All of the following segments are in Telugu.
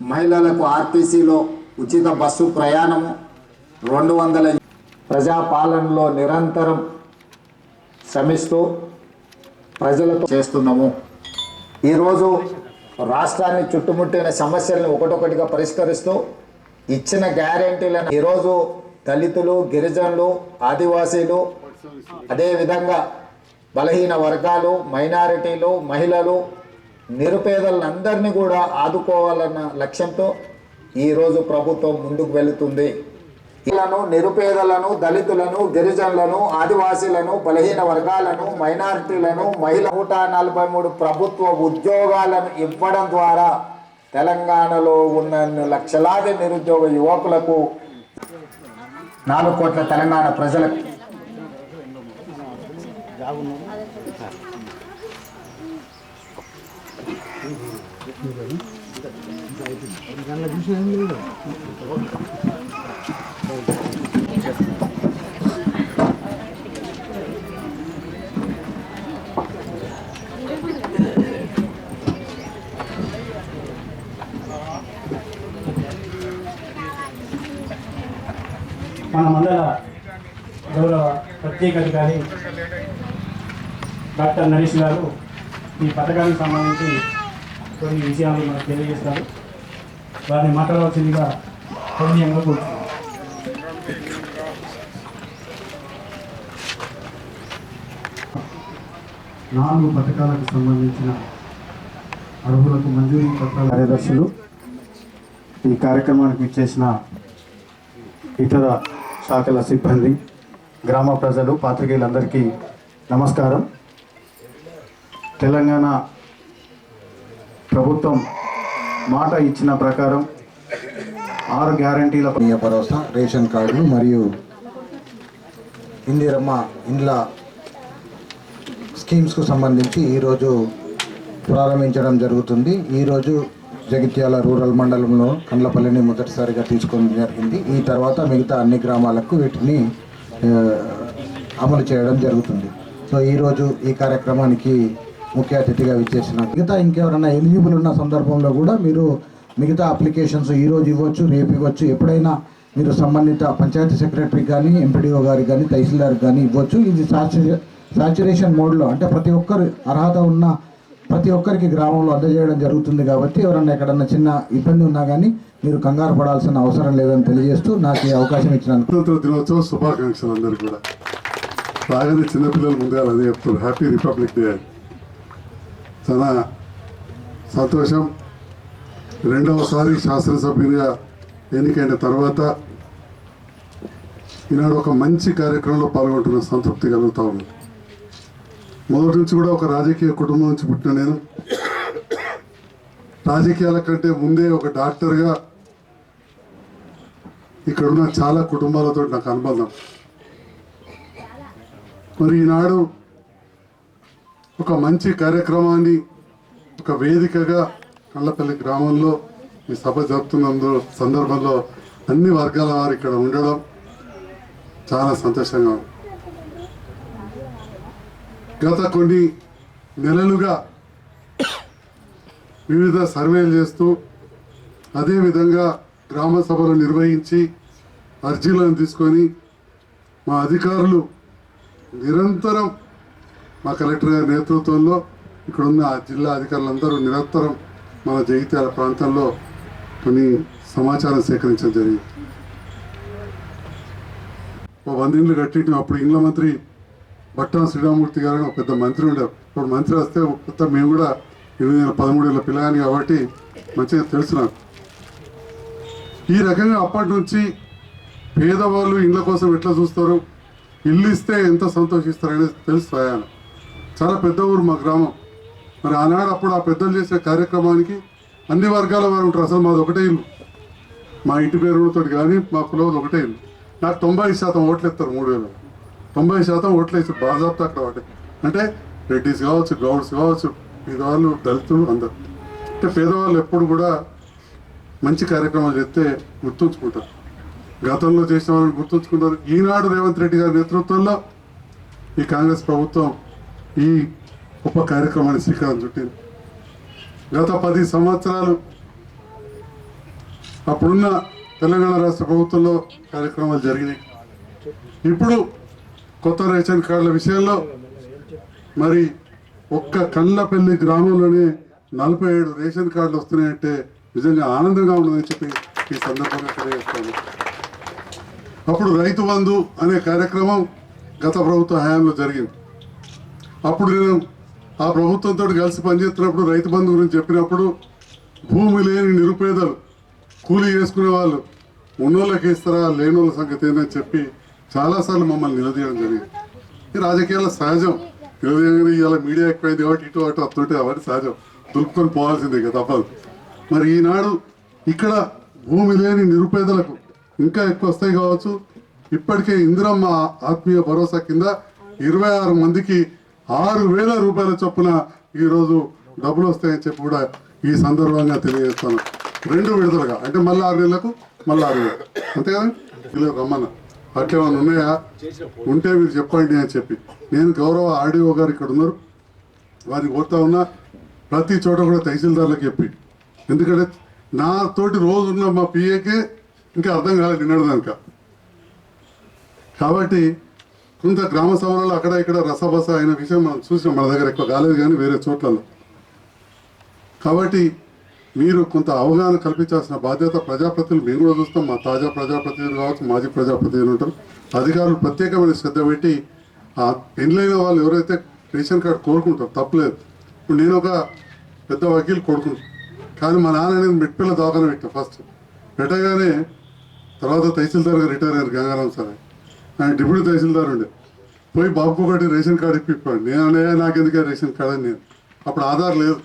మహిళలకు ఆర్టీసీలో ఉచిత బస్సు ప్రయాణము రెండు వందల ప్రజాపాలనలో నిరంతరం శ్రమిస్తూ ప్రజలతో చేస్తున్నాము. ఈరోజు రాష్ట్రాన్ని చుట్టుముట్టిన సమస్యలను ఒకటొకటిగా పరిష్కరిస్తూ ఇచ్చిన గ్యారెంటీలను ఈరోజు దళితులు గిరిజనులు ఆదివాసీలు అదేవిధంగా బలహీన వర్గాలు మైనారిటీలు మహిళలు నిరుపేదలందరినీ కూడా ఆదుకోవాలన్న లక్ష్యంతో ఈరోజు ప్రభుత్వం ముందుకు వెళుతుంది. ఇళ్ళను నిరుపేదలను దళితులను గిరిజనులను ఆదివాసీలను బలహీన వర్గాలను మైనారిటీలను మహిళ నూట నలభై మూడు ప్రభుత్వ ఉద్యోగాలను ఇవ్వడం ద్వారా తెలంగాణలో ఉన్న లక్షలాది నిరుద్యోగ యువకులకు నాలుగు కోట్ల తెలంగాణ ప్రజలకు మన మండల గౌరవ ప్రత్యేక అధికారి డాక్టర్ నరేష్ గారు ఈ పథకానికి సంబంధించి కొన్ని విషయాలు మనకు తెలియజేస్తారు. వారిని మాట్లాడవలసిందిగా హృదయంగా కూర్చున్నాం నాలుగు పథకాలకు సంబంధించిన అర్హులకు మంజూరీ పత్రాల కార్యదర్శులు ఈ కార్యక్రమానికి ఇచ్చేసిన ఇతర శాఖల సిబ్బంది గ్రామ ప్రజలు పాత్రికేయులందరికీ నమస్కారం. తెలంగాణ ప్రభుత్వం మాట ఇచ్చిన ప్రకారం ఆరు గ్యారంటీల భరోసా రేషన్ కార్డులు మరియు ఇందిరమ్మ ఇండ్ల స్కీమ్స్కు సంబంధించి ఈరోజు ప్రారంభించడం జరుగుతుంది. ఈరోజు జగిత్యాల రూరల్ మండలంలో కండ్లపల్లిని మొదటిసారిగా తీసుకోవడం జరిగింది. ఈ తర్వాత మిగతా అన్ని గ్రామాలకు వీటిని అమలు చేయడం జరుగుతుంది. సో ఈరోజు ఈ కార్యక్రమానికి ముఖ్య అతిథిగా విచ్చేసిన మిగతా ఇంకెవరైనా ఎలిజిబుల్ ఉన్న సందర్భంలో కూడా మీరు మిగతా అప్లికేషన్స్ ఈరోజు ఇవ్వచ్చు రేపు ఇవ్వచ్చు ఎప్పుడైనా మీరు సంబంధిత పంచాయతీ సెక్రటరీ కానీ ఎంపీడీఓ గారికి కానీ తహసీల్దార్ కానీ ఇవ్వచ్చు. ఇది సాచు సాచురేషన్ మోడ్లో అంటే ప్రతి ఒక్కరు అర్హత ఉన్న ప్రతి ఒక్కరికి గ్రామంలో అందజేయడం జరుగుతుంది కాబట్టి ఎవరన్నా ఎక్కడన్నా చిన్న ఇబ్బంది ఉన్నా కానీ మీరు కంగారు పడాల్సిన అవసరం లేదని తెలియజేస్తూ నాకు ఈ అవకాశం ఇచ్చినందుకు. దినోత్సవం శుభాకాంక్షలు అందరూ కూడా. బాగానే చిన్నపిల్లలు ముందుగా అదే చెప్తారు హ్యాపీ రిపబ్లిక్ డే అని. చాలా సంతోషం. రెండవసారి శాసనసభ్యునిగా ఎన్నికైన తర్వాత ఈనాడు ఒక మంచి కార్యక్రమంలో పాల్గొంటున్న సంతృప్తి కలుగుతూ ఉంది. మొదటి నుంచి కూడా ఒక రాజకీయ కుటుంబం నుంచి పుట్టిన నేను. రాజకీయాల కంటే ముందే ఒక డాక్టర్గా ఇక్కడున్న చాలా కుటుంబాలతో నాకు అనుబంధం. మరి ఈనాడు ఒక మంచి కార్యక్రమాన్ని ఒక వేదికగా కళ్ళపల్లి గ్రామంలో ఈ సభ జరుపుతున్నందు సందర్భంలో అన్ని వర్గాల వారు ఇక్కడ ఉండడం చాలా సంతోషంగా ఉంది. గత కొన్ని నెలలుగా వివిధ సర్వేలు చేస్తూ అదేవిధంగా గ్రామ సభలు నిర్వహించి అర్జీలను తీసుకొని మా అధికారులు నిరంతరం మా కలెక్టర్ గారి నేతృత్వంలో ఇక్కడున్న ఆ జిల్లా అధికారులందరూ నిరంతరం మన జగిత్యాల ప్రాంతంలో కొన్ని సమాచారం సేకరించడం జరిగింది. ఓ వందిండ్లు కట్టింటి అప్పుడు ఇండ్ల మంత్రి భట్టం శ్రీరామూర్తి గారు ఒక పెద్ద మంత్రి ఉండే. ఇప్పుడు మంత్రి వస్తే కొత్త మేము కూడా ఎనిమిది వేల పదమూడు వేల పిల్లగాని కాబట్టి మంచిగా తెలుసు నాకు ఈ రకంగా అప్పటి నుంచి పేదవాళ్ళు ఇండ్ల కోసం ఎట్లా చూస్తారు? ఇల్లు ఇస్తే ఎంత సంతోషిస్తారనేది తెలుసు స్వయాన చాలా పెద్ద ఊరు మా గ్రామం. మరి ఆనాడు అప్పుడు ఆ పెద్దలు చేసే కార్యక్రమానికి అన్ని వర్గాల వారు ఉంటారు. అసలు మాది ఒకటే ఇల్లు. మా ఇంటి పేరుతో కానీ మా కులవది ఒకటే ఇల్లు. నాకు తొంభై శాతం ఓట్లు ఇస్తారు మూడు వేలు. తొంభై శాతం ఓట్లు వేసి బాజాబ్తా అక్కడ ఒకటి అంటే రెడ్డిస్ కావచ్చు గౌడ్స్ కావచ్చు పేదవాళ్ళు దళితులు అందరు. అంటే పేదవాళ్ళు ఎప్పుడు కూడా మంచి కార్యక్రమాలు చేస్తే గుర్తుంచుకుంటారు. గతంలో చేసిన వాళ్ళని గుర్తుంచుకుంటారు. ఈనాడు రేవంత్ రెడ్డి గారి నేతృత్వంలో ఈ కాంగ్రెస్ ప్రభుత్వం ఈ గొప్ప కార్యక్రమాన్ని శ్రీకారం చుట్టింది. గత పది సంవత్సరాలు అప్పుడున్న తెలంగాణ రాష్ట్ర ప్రభుత్వంలో కార్యక్రమాలు జరిగినాయి. ఇప్పుడు కొత్త రేషన్ కార్డుల విషయంలో మరి ఒక్క కళ్ళపల్లి గ్రామంలోనే నలభై ఏడు రేషన్ కార్డులు వస్తున్నాయంటే నిజంగా ఆనందంగా ఉండదని చెప్పి ఈ సందర్భంగా తెలియజేస్తాను. అప్పుడు రైతు బంధు అనే కార్యక్రమం గత ప్రభుత్వ హయాంలో జరిగింది. అప్పుడు నేను ఆ ప్రభుత్వంతో కలిసి పనిచేస్తున్నప్పుడు రైతు బంధు గురించి చెప్పినప్పుడు భూమి లేని నిరుపేదలు కూలీ చేసుకునే వాళ్ళు ఉన్నోళ్ళకి ఇస్తారా లేనోళ్ళ సంగతి ఏందని చెప్పి చాలాసార్లు మమ్మల్ని నిలదీయడం జరిగింది. ఈ రాజకీయాల్లో సహజం. నిలదీయగానే ఇవాళ మీడియా ఎక్కువైంది కాబట్టి ఇటు అటు వస్తుంటే అవన్నీ సహజం. దులుపుకొని పోవాల్సిందే ఇక తప్పదు. మరి ఈనాడు ఇక్కడ భూమి లేని నిరుపేదలకు ఇంకా ఎక్కువ వస్తాయి కావచ్చు. ఇప్పటికే ఇందిరమ్మ ఆత్మీయ భరోసా కింద ఇరవై ఆరు మందికి ఆరు వేల రూపాయల చొప్పున ఈరోజు డబ్బులు వస్తాయని చెప్పి కూడా ఈ సందర్భంగా తెలియజేస్తాను. రెండు విడుదలగా అంటే మళ్ళీ ఆరు నెలలకు మళ్ళీ ఆరు వేలు అంతే కదా? ఇలా రమ్మన్న. అట్లేమన్నా ఉన్నాయా? ఉంటే మీరు చెప్పండి అని చెప్పి. నేను గౌరవ ఆర్డీఓ గారు ఇక్కడ ఉన్నారు. వారిని కోరుతా ఉన్నా ప్రతి చోట కూడా తహసీల్దార్లకు చెప్పి. ఎందుకంటే నాతోటి రోజున్న మా పిఏకే ఇంకా అర్థం కాలేదు నిన్నడదానిక కాబట్టి కొంత గ్రామ సభలలో అక్కడ ఇక్కడ రసబస అయిన విషయం మనం చూసినాం మన దగ్గర ఎక్కువ కాలేదు కానీ వేరే చోట్లలో. కాబట్టి మీరు కొంత అవగాహన కల్పించాల్సిన బాధ్యత ప్రజాప్రతినిధులు మేము కూడా చూస్తాం మా తాజా ప్రజాప్రతినిధులు కావచ్చు మాజీ ప్రజాప్రతినిధులు ఉంటారు. అధికారులు ప్రత్యేకమైన శ్రద్ధ పెట్టి ఆ పెళ్ళైన వాళ్ళు ఎవరైతే రేషన్ కార్డు కోరుకుంటారు తప్పలేదు. ఇప్పుడు నేను ఒక పెద్ద వకీలు కోరుకుంటాను కానీ మా నాన్న నేను మెట్పిల్ల దవాఖాన పెట్టాను ఫస్ట్. పెట్టగానే తర్వాత తహసీల్దార్గా రిటైర్ అయ్యారు గంగారాం సార్. ఆయన డిప్యూటీ తహసీల్దార్ ఉండే. పోయి బాబు ఒకటి రేషన్ కార్డు ఇప్పిప్పాడు. నేను అనే నాకెందుకే రేషన్ కార్డు అని నేను. అప్పుడు ఆధార్ లేదు.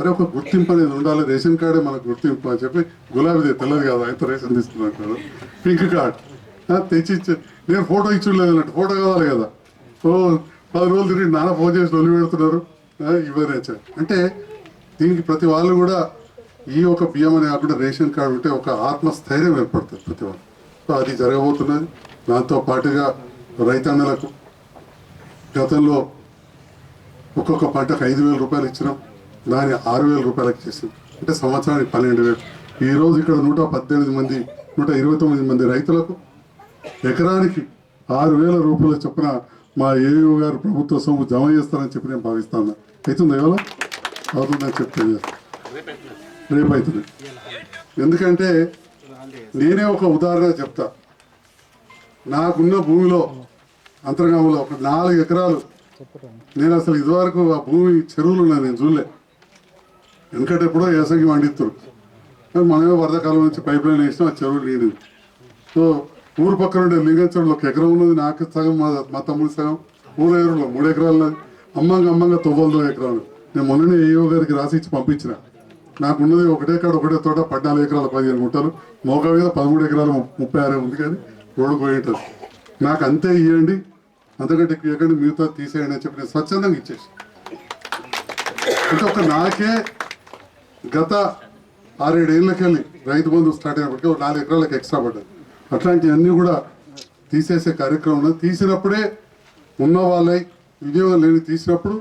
అరే ఒక గుర్తింపు అనేది ఉండాలి. రేషన్ కార్డే మనకు గుర్తింపు అని చెప్పి గులాబీది తెల్లది కాదు? అయితే రేషన్ తీసుకున్నాను కదా? Pink card. తెచ్చి ఇచ్చి నేను ఫోటో ఇచ్చులేదు అన్నట్టు. ఫోటో కావాలి కదా. ఓ పది రోజులు తిరిగి నాన్న ఫోన్ చేసి వదిలి పెడుతున్నారు. ఆ, అంటే దీనికి ప్రతి వాళ్ళు కూడా ఈ ఒక బియ్యం అనే కాకుండా రేషన్ కార్డు ఉంటే ఒక ఆత్మస్థైర్యం ఏర్పడుతుంది ప్రతి వాళ్ళు. సో అది జరగబోతున్నది. దాంతో పాటుగా రైతన్నలకు గతంలో ఒక్కొక్క పంటకు ఐదు వేల రూపాయలు ఇచ్చినాం. దాన్ని ఆరు వేల రూపాయలకు చేసాం అంటే సంవత్సరానికి పన్నెండు వేలు. ఈరోజు ఇక్కడ నూట పద్దెనిమిది మంది నూట ఇరవై తొమ్మిది మంది రైతులకు ఎకరానికి ఆరు వేల రూపాయల చొప్పున మా ఏయూ గారు ప్రభుత్వ సొమ్ము జమ చేస్తారని చెప్పి నేను భావిస్తాను అవుతుంది ఎవరో అవుతుందని చెప్పి రేపు అవుతుంది. ఎందుకంటే నేనే ఒక ఉదాహరణ చెప్తా. నాకున్న భూమిలో అంతర్గామంలో ఒక నాలుగు ఎకరాలు. నేను అసలు ఇదివరకు ఆ భూమి చెరువులు ఉన్నాయి నేను చూడలే. ఎందుకంటే ఎప్పుడో ఏసంగి వండిస్తారు మనమే వరదకాలం నుంచి పైప్ లైన్ వేసినా ఆ చెరువులు నీడింది సో ఊరు పక్కన ఉండే లింగంచడంలో ఒక ఎకరం ఉన్నది నాకు సగం మా మా తమ్ముడు సగం. మూడు ఎకరంలో మూడు ఎకరాలు ఉన్నది. అమ్మంగా అమ్మంగా తొవ్వలతో ఎకరాలు. నేను మొన్ననే ఏఓ గారికి రాసి ఇచ్చి పంపించిన. నాకు ఉన్నది ఒకటే కాడ ఒకటే తోట పద్నాలుగు ఎకరాలు పదిహేను గుంటలు. మోక మీద పదమూడు ఎకరాలు ముప్పై ఆరు ఉంది కానీ రోడ్డు ఉంటుంది నాకు అంతే ఇవ్వండి అంతకంటే ఎక్కువ ఇవ్వకండి మిగతా తీసేయండి అని చెప్పి నేను స్వచ్ఛందంగా ఇచ్చేసి. అంటే ఒక నాకే గత ఆరేడేళ్ళకెళ్ళి రైతు బంధు స్టార్ట్ అయినప్పటికీ ఒక నాలుగు ఎకరాలకు ఎక్స్ట్రా పడ్డది అట్లాంటివన్నీ కూడా తీసేసే కార్యక్రమం తీసినప్పుడే ఉన్న వాళ్ళై వినియోగం లేని తీసినప్పుడు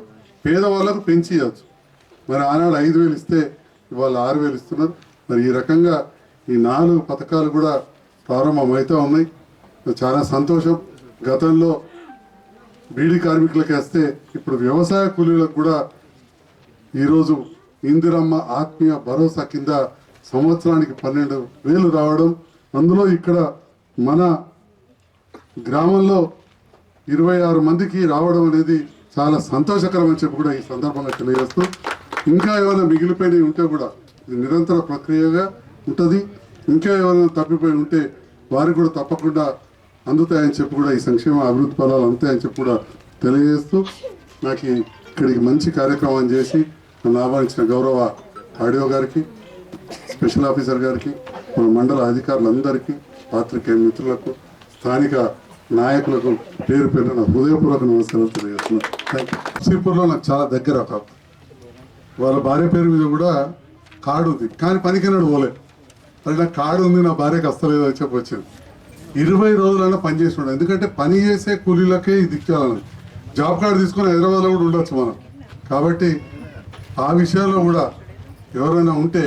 పేదవాళ్ళకు పెంచి ఇవ్వచ్చు మరి ఆనాడు ఐదు వేలు ఇస్తే ఇవాళ ఆరు వేలు ఇస్తున్నారు. మరి ఈ రకంగా ఈ నాలుగు పథకాలు కూడా ప్రారంభమవుతూ ఉన్నాయి. చాలా సంతోషం. గతంలో బీడీ కార్మికులకు వేస్తే ఇప్పుడు వ్యవసాయ కూలీలకు కూడా ఈరోజు ఇందిరమ్మ ఆత్మీయ భరోసా కింద సంవత్సరానికి పన్నెండు వేలు రావడం. అందులో ఇక్కడ మన గ్రామంలో ఇరవై ఆరు మందికి రావడం అనేది చాలా సంతోషకరం అని చెప్పి కూడా ఈ సందర్భంగా తెలియజేస్తూ ఇంకా ఏమైనా మిగిలిపోయినవి ఉంటే కూడా ఇది నిరంతర ప్రక్రియగా ఉంటుంది. ఇంకా ఏమైనా తప్పిపోయి ఉంటే వారికి కూడా తప్పకుండా అందుతాయని చెప్పి కూడా ఈ సంక్షేమ అభివృద్ధి ఫలాలు అందుతాయని చెప్పి కూడా తెలియజేస్తూ నాకు ఇక్కడికి మంచి కార్యక్రమం చేసి నన్ను ఆహ్వానించిన గౌరవ ఆడియో గారికి స్పెషల్ ఆఫీసర్ గారికి మన మండల అధికారులందరికీ పాత్రికేయ మిత్రులకు స్థానిక నాయకులకు పేరు పేరు నా హృదయపూర్వక నమస్కారాలు తెలియజేస్తున్నాను థ్యాంక్ యూ శ్రీపూర్లో నాకు చాలా దగ్గర ఒక వాళ్ళ భార్య పేరు మీద కూడా కార్డు ఉంది. కానీ పనికినాడు పోలే. అది నాకు కార్డు ఉంది నా భార్యకి అస్తలేదు అని చెప్పి వచ్చింది ఇరవై రోజులైనా పని చేసి ఉండాలి. ఎందుకంటే పని చేసే కూలీలకే ఇది ఇచ్చేయాలని జాబ్ కార్డు తీసుకొని హైదరాబాద్లో కూడా ఉండొచ్చు మనం. కాబట్టి ఆ విషయాల్లో కూడా ఎవరైనా ఉంటే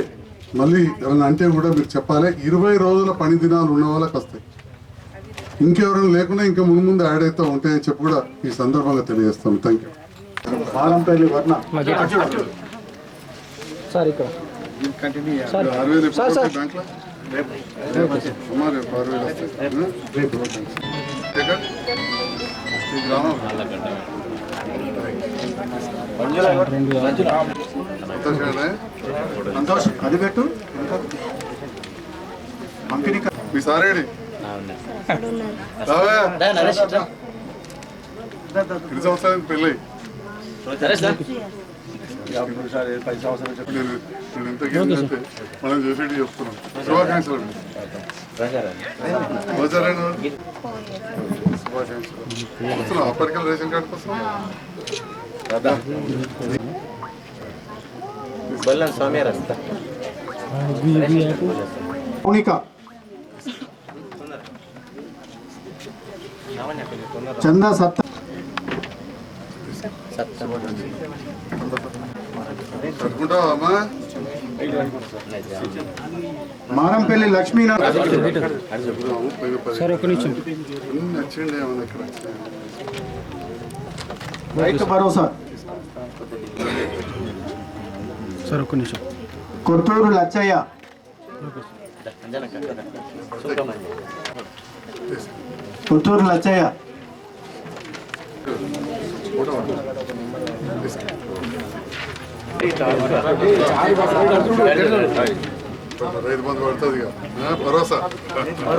మళ్ళీ ఏమైనా అంటే కూడా మీరు చెప్పాలి. ఇరవై రోజుల పని దినాలు ఉన్న వాళ్ళకి వస్తాయి. ఇంకెవరైనా లేకుండా ఇంకా ముందు ముందు యాడ్ అవుతూ ఉంటాయని చెప్పి కూడా ఈ సందర్భంగా తెలియజేస్తాం. థ్యాంక్ యూ బాలంపల్లి వర్ణ అరవై రేపు రేపు అరవై? సంతోష్ అది పెట్టు పంపిణీ మీ సారేడి రావా ఎన్ని మనం చేసేటి చెప్తున్నాం. శుభాకాంక్షలు శుభాకాంక్షలు. అప్పటికల్ రేషన్ కార్డు కోసం చంద సత్త. అమ్మా మారంపల్లి లక్ష్మీనారాయణ రైతు భరోసా. సార్ ఒక్క నిమిషం. కొత్తూరు లచ్చయ్య. కొత్తూరు లచ్చయ్య. రైతు బంధు పడుతుంది భరోసా.